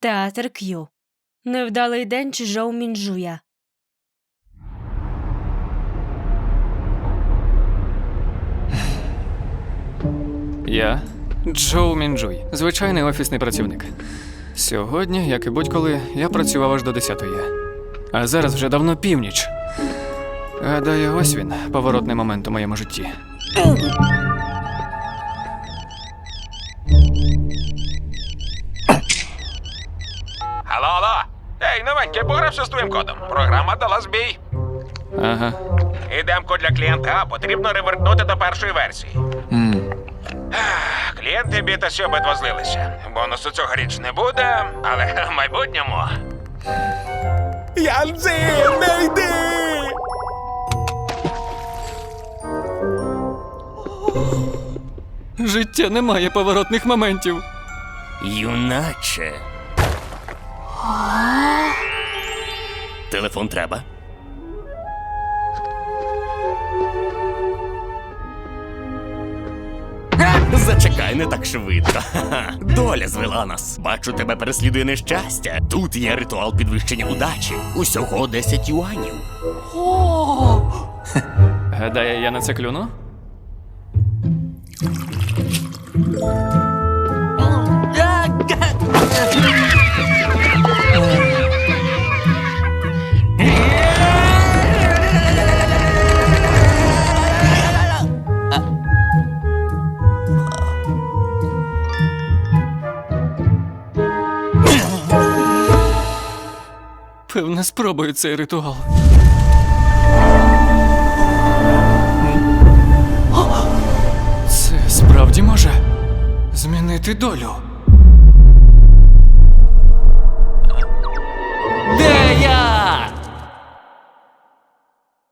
Театр К'ю. Невдалий день Чжоу Мінджуя. Я Джоу Мінджуй, звичайний офісний працівник. Сьогодні, як і будь-коли, я працював аж до 10-ї. А зараз вже давно північ. Гадаю, ось він, поворотний момент у моєму житті. Ей, новенький, погрався з твоїм кодом. Програма дала збій. Ага. І демку для клієнта А потрібно ревертнути до першої версії. Ах, Клієнти бітасі обидва злилися. Бонусу цього річ не буде, але в майбутньому. Янзи, не йди! Життя не має поворотних моментів. Юначе. Телефон треба. Зачекай, не так швидко. Ха-ха. Доля звела нас. Бачу, тебе переслідує нещастя. Тут є ритуал підвищення удачі. Усього 10 юанів. Гадає, я на це клюну? Певне, спробую цей ритуал. Це справді може змінити долю.